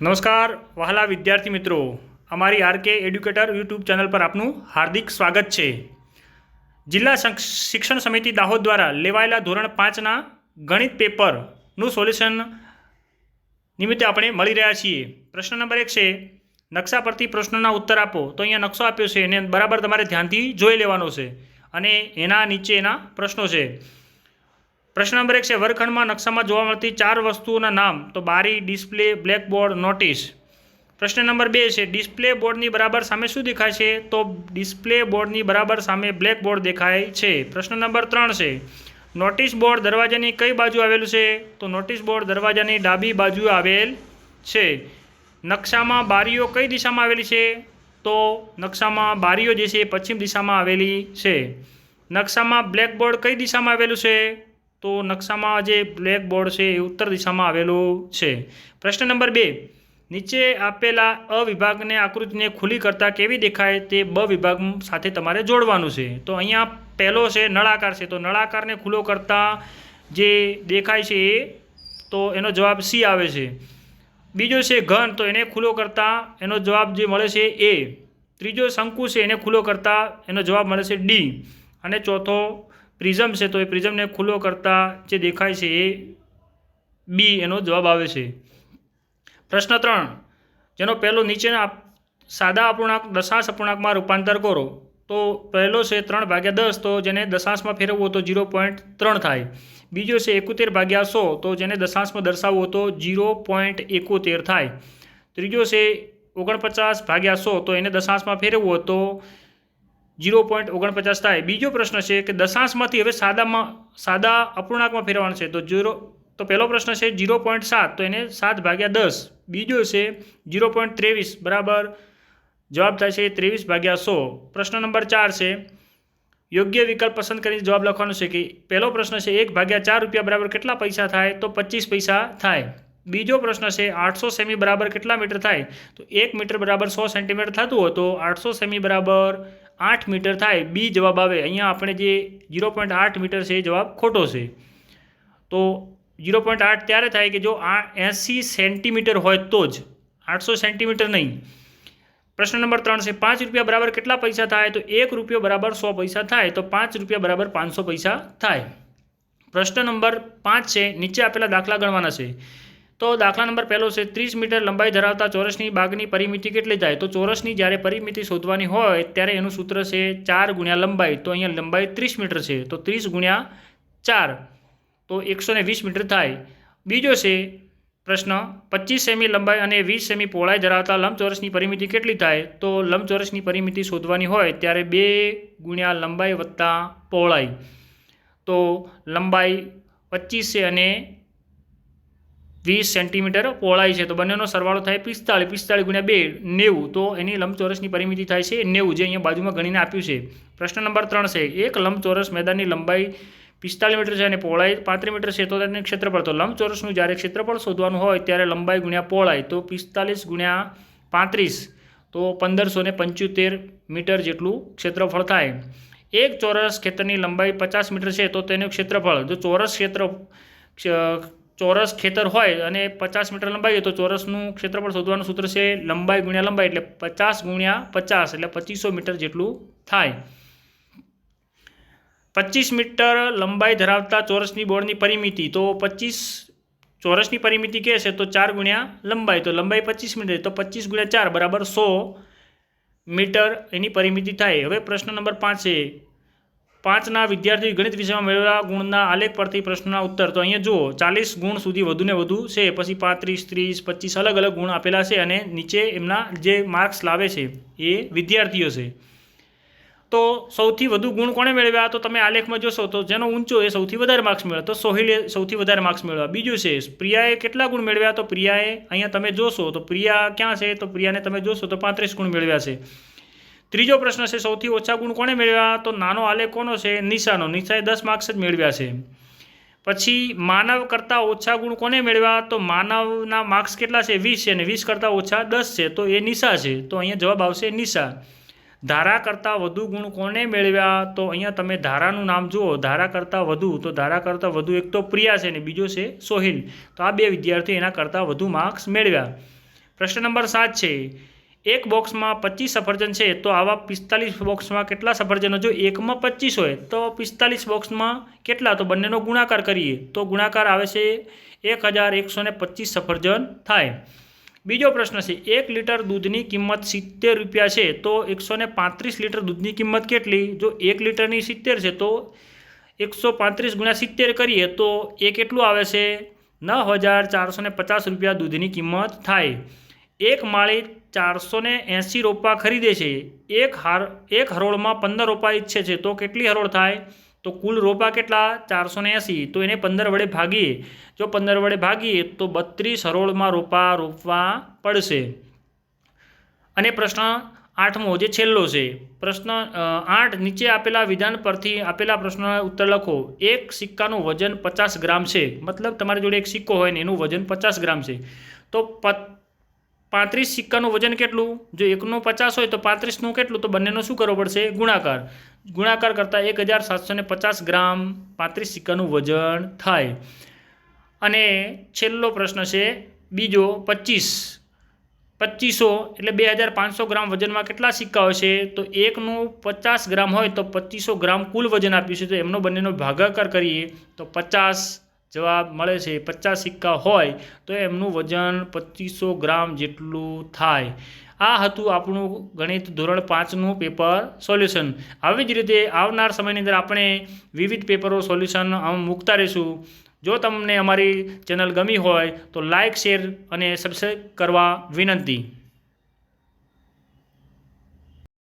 નમસ્કાર, વહાલા વિદ્યાર્થી મિત્રો. અમારી આરકે એડ્યુકેટર યુટ્યુબ ચેનલ પર આપનું હાર્દિક સ્વાગત છે. જિલ્લા શિક્ષણ સમિતિ દાહોદ દ્વારા લેવાયેલા ધોરણ પાંચના ગણિત પેપરનું સોલ્યુશન નિમિત્તે આપણે મળી રહ્યા છીએ. પ્રશ્ન નંબર એક છે, નકશા પરથી પ્રશ્નોના ઉત્તર આપો. તો અહીંયા નકશો આપ્યો છે, એને બરાબર તમારે ધ્યાનથી જોઈ લેવાનો છે. અને એના નીચે એના પ્રશ્નો છે. પ્રશ્ન નંબર એક છે, વર્ગખંડમાં નકશામાં જોવા મળતી ચાર વસ્તુઓના નામ. તો બારી, ડિસ્પ્લે, બ્લેકબોર્ડ, નોટિસ. પ્રશ્ન નંબર બે છે, ડિસ્પ્લે બોર્ડની બરાબર સામે શું દેખાય છે? તો ડિસ્પ્લે બોર્ડની બરાબર સામે બ્લેકબોર્ડ દેખાય છે. પ્રશ્ન નંબર ત્રણ છે, નોટિસ બોર્ડ દરવાજાની કઈ બાજુ આવેલું છે? તો નોટિસ બોર્ડ દરવાજાની ડાબી બાજુ આવેલ છે. નકશામાં બારીઓ કઈ દિશામાં આવેલી છે? તો નકશામાં બારીઓ જે છે પશ્ચિમ દિશામાં આવેલી છે. નકશામાં બ્લેકબોર્ડ કઈ દિશામાં આવેલું છે? તો નકશામાં જે બ્લેક બોર્ડ છે એ ઉત્તર દિશામાં આવેલું છે. પ્રશ્ન નંબર બે, નીચે આપેલા અ વિભાગને આકૃતિને ખુલ્લી કરતાં કેવી દેખાય તે બ વિભાગ સાથે તમારે જોડવાનું છે. તો અહીંયા પહેલો છે નળાકાર છે. તો નળાકારને ખુલ્લો કરતાં જે દેખાય છે એ, તો એનો જવાબ સી આવે છે. બીજો છે ઘન, તો એને ખુલ્લો કરતાં એનો જવાબ જે મળે છે એ. ત્રીજો શંકુ છે એને ખુલ્લો કરતાં એનો જવાબ મળે છે ડી. અને ચોથો પ્રિઝમ છે તો એ પ્રિઝમને ખુલ્લો કરતાં જે દેખાય છે એ બી એનો જવાબ આવે છે. પ્રશ્ન ત્રણ, જેનો પહેલો નીચેના સાદા અપૂર્ણાંક દશાંશ અપૂર્ણાંકમાં રૂપાંતર કરો, તો પહેલો છે ત્રણ ભાગ્યા દસ, તો જેને દશાંશમાં ફેરવવો તો ઝીરો પોઈન્ટ ત્રણ થાય. બીજો છે એકોતેર ભાગ્યા સો, તો જેને દશાંશમાં દર્શાવવો તો ઝીરો પોઈન્ટ એકોતેર થાય. ત્રીજો છે ઓગણપચાસ ભાગ્યા સો, તો એને દશાંશમાં ફેરવવો તો જીરો પોઈન્ટ ઓગણપચાસ થાય. બીજો પ્રશ્ન છે કે દશાંશમાંથી હવે સાદામાં, સાદા અપૂર્ણાંકમાં ફેરવાનો છે. તો જીરો, તો પહેલો પ્રશ્ન છે જીરો પોઈન્ટ સાત, તો એને સાત ભાગ્યા દસ. બીજો છે જીરો પોઈન્ટ ત્રેવીસ, બરાબર? જવાબ થાય છે ત્રેવીસ ભાગ્યા સો. પ્રશ્ન નંબર ચાર છે, યોગ્ય વિકલ્પ પસંદ કરીને જવાબ લખવાનો છે કે પહેલો પ્રશ્ન છે એક ભાગ્યા ચાર રૂપિયા બરાબર કેટલા પૈસા થાય? તો પચીસ પૈસા થાય. બીજો પ્રશ્ન છે આઠસો સેમી બરાબર કેટલા મીટર થાય? તો એક મીટર બરાબર સો સેન્ટીમીટર થતું હોય તો આઠસો સેમી બરાબર આઠ મીટર થાય, બી જવાબ આવે. અહીંયા આપણે જે ઝીરો પોઈન્ટ આઠ મીટર છે એ જવાબ ખોટો છે. તો ઝીરો પોઈન્ટ આઠ ત્યારે થાય કે જો આ એંસી સેન્ટીમીટર હોય તો જ, આઠસો સેન્ટીમીટર નહીં. પ્રશ્ન નંબર ત્રણ છે, પાંચ રૂપિયા બરાબર કેટલા પૈસા થાય? તો એક રૂપિયો બરાબર સો પૈસા થાય, તો પાંચ રૂપિયા બરાબર પાંચસો પૈસા થાય. પ્રશ્ન નંબર પાંચ છે, નીચે આપેલા દાખલા ગણવાના છે. તો દાખલા નંબર પહેલો છે, ત્રીસ મીટર લંબાઈ ધરાવતા ચોરસની બાગની પરિમિતિ કેટલી થાય? તો ચોરસની જ્યારે પરિમિતિ શોધવાની હોય, ત્યારે એનું સૂત્ર છે, ચાર ગુણ્યા લંબાઈ. તો અહીંયા લંબાઈ ત્રીસ મીટર છે, તો ત્રીસ ગુણ્યા ચાર. તો એકસો વીસ મીટર થાય. બીજો છે, પ્રશ્ન, પચીસ સેમી લંબાઈ અને વીસ સેમી પહોળાઈ ધરાવતા લંબચોરસની પરિમિતિ કેટલી થાય? તો લંબચોરસની પરિમિતિ શોધવાની હોય, ત્યારે બે ગુણ્યા લંબાઈ વત્તા પહોળાઈ. તો લંબાઈ પચીસ છે અને વીસ સેન્ટીમીટર પહોળાઈ છે. તો બંનેનો સરવાળો થાય પિસ્તાળીસ પિસ્તાળીસ ગુણ્યા બે, નેવું. તો એની લંબચોરસની પરિમિતિ થાય છે નેવું, જે અહીંયા બાજુમાં ગણીને આપ્યું છે. પ્રશ્ન નંબર ત્રણ છે, એક લંબચોરસ મેદાનની લંબાઈ પિસ્તાલીસ મીટર છે અને પહોળાઈ પાંત્રીસ મીટર છે, તો તેનું ક્ષેત્રફળ. તો લંબચોરસનું જ્યારે ક્ષેત્રફળ શોધવાનું હોય, ત્યારે લંબાઈ ગુણ્યા પહોળાઈ. તો પિસ્તાલીસ ગુણ્યા પાંત્રીસ, તો પંદરસો ને પંચોતેર મીટર જેટલું ક્ષેત્રફળ થાય. એક ચોરસ ખેતરની લંબાઈ પચાસ મીટર છે, તો તેનું ક્ષેત્રફળ. જો ચોરસ ક્ષેત્ર, ક્ષ- ચોરસ ખેતર હોય અને પચાસ મીટર લંબાઈ હોય તો ચોરસનું ક્ષેત્રફળ શોધવાનું સૂત્ર છે લંબાઈ ગુણ્યા લંબાઈ એટલે પચાસ ગુણ્યા પચાસ એટલે પચીસો મીટર જેટલું થાય. પચીસ મીટર લંબાઈ ધરાવતા ચોરસની બોર્ડની પરિમિતિ, તો પચીસ ચોરસની પરિમિતિ કહે છે તો ચાર ગુણ્યા લંબાઈ, તો લંબાઈ પચીસ મીટર તો પચીસ ગુણ્યા ચાર બરાબર સો મીટર એની પરિમિતિ થાય. હવે પ્રશ્ન નંબર પાંચ છે પાંચના વિદ્યાર્થી ગણિત વિષયમાં મેળવેલા ગુણના આલેખ પરથી પ્રશ્નના ઉત્તર. તો અહીંયા જુઓ, ચાલીસ ગુણ સુધી વધુને વધુ છે, પછી પાંત્રીસ, ત્રીસ, પચીસ અલગ અલગ ગુણ આપેલા છે અને નીચે એમના જે માર્ક્સ લાવે છે એ વિદ્યાર્થીઓ છે. તો સૌથી વધુ ગુણ કોણે મેળવ્યા? તો તમે આલેખમાં જોશો તો જેનો ઊંચો એ સૌથી વધારે માર્ક્સ મેળવ્યા. તો સોહિલે સૌથી વધારે માર્ક્સ મેળવ્યા. બીજું છે, પ્રિયાએ કેટલા ગુણ મેળવ્યા? તો પ્રિયાએ અહીંયા તમે જોશો તો પ્રિયા ક્યાં છે? તો પ્રિયાને તમે જોશો તો પાંત્રીસ ગુણ મેળવ્યા છે. ત્રીજો પ્રશ્ન છે, સૌથી ઓછા ગુણ કોણે મેળવ્યા? તો નાનો આલેખ કોનો છે? નિશાનો. નિશાએ દસ માર્ક્સ જ મેળવ્યા છે. પછી માનવ કરતાં ઓછા ગુણ કોને મેળવ્યા? તો માનવના માર્ક્સ કેટલા છે? વીસ છે અને વીસ કરતાં ઓછા દસ છે. તો એ નિશા છે. તો અહીંયા જવાબ આવશે નિશા. ધારા કરતાં વધુ ગુણ કોને મેળવ્યા? તો અહીંયા તમે ધારાનું નામ જુઓ. ધારા કરતાં વધુ. તો ધારા કરતાં વધુ એક તો પ્રિયા છે ને બીજો છે સોહિલ. તો આ બે વિદ્યાર્થીઓ એના કરતાં વધુ માર્ક્સ મેળવ્યા. પ્રશ્ન નંબર સાત છે. એક બોક્સમાં પચીસ સફરજન છે, તો આવા પિસ્તાલીસ બોક્સમાં કેટલા સફરજનો? જો એકમાં પચીસ હોય, તો પિસ્તાલીસ બોક્સમાં કેટલા? તો બંનેનો ગુણાકાર કરીએ, તો ગુણાકાર આવે છે એક હજાર એકસો ને પચીસ સફરજન થાય. બીજો પ્રશ્ન છે, એક લીટર દૂધની કિંમત સિત્તેર રૂપિયા છે, તો એકસો પાંત્રીસ લીટર દૂધની કિંમત કેટલી? જો એક લીટરની સિત્તેર છે, તો એકસો પાંત્રીસ ગુણ્યા સિત્તેર કરીએ, તો એ કેટલું આવે છે? નવ હજાર ચારસો પચાસ રૂપિયા દૂધની કિંમત થાય. એક માળી ચારસો ને એંસી રોપા ખરીદે છે. એક હાર, એક હરોળમાં પંદર રોપા ઈચ્છે છે. તો કેટલી હરોળ થાય? તો કુલ રોપા કેટલા? ચારસો ને એંસી. તો એને પંદર વડે ભાગીએ. જો પંદર વડે ભાગીએ, તો બત્રીસ હરોળમાં રોપા રોપવા પડશે. અને પ્રશ્ન આઠમો જે છેલ્લો છે. પ્રશ્ન આઠ નીચે આપેલા વિધાન પરથી આપેલા પ્રશ્નનો ઉત્તર લખો. એક સિક્કાનું વજન પચાસ ગ્રામ છે. મતલબ તમારી જોડે એક સિક્કો હોય ને એનું વજન પચાસ ગ્રામ છે. તો પાંત્રીસ સિક્કાનું વજન કેટલું? જો એકનું પચાસ હોય તો પાંત્રીસનું કેટલું? તો બંનેનો શું કરવો પડશે? ગુણાકાર. ગુણાકાર કરતાં એક હજાર સાતસો ને પચાસ ગ્રામ પાંત્રીસ સિક્કાનું વજન થાય. અને છેલ્લો પ્રશ્ન છે, બીજો પચીસ. પચીસો એટલે બે હજાર પાંચસો ગ્રામ વજનમાં કેટલા સિક્કા હોય તો એકનું પચાસ ગ્રામ હોય તો પચીસો ગ્રામ કુલ વજન આપ્યું છે તો એમનો બંનેનો ભાગાકાર કરીએ તો પચાસ જવાબ મળે છે. પચાસ સિક્કા હોય તો એમનું વજન પચીસો ગ્રામ જેટલું થાય. આ હતું આપણું ગણિત ધોરણ પાંચનું પેપર સોલ્યુશન. આવી જ રીતે આવનાર સમયની અંદર આપણે વિવિધ પેપરો સોલ્યુશન મૂકતા રહીશું. જો તમને અમારી ચેનલ ગમી હોય તો લાઇક શેર અને સબસ્ક્રાઈબ કરવા વિનંતી.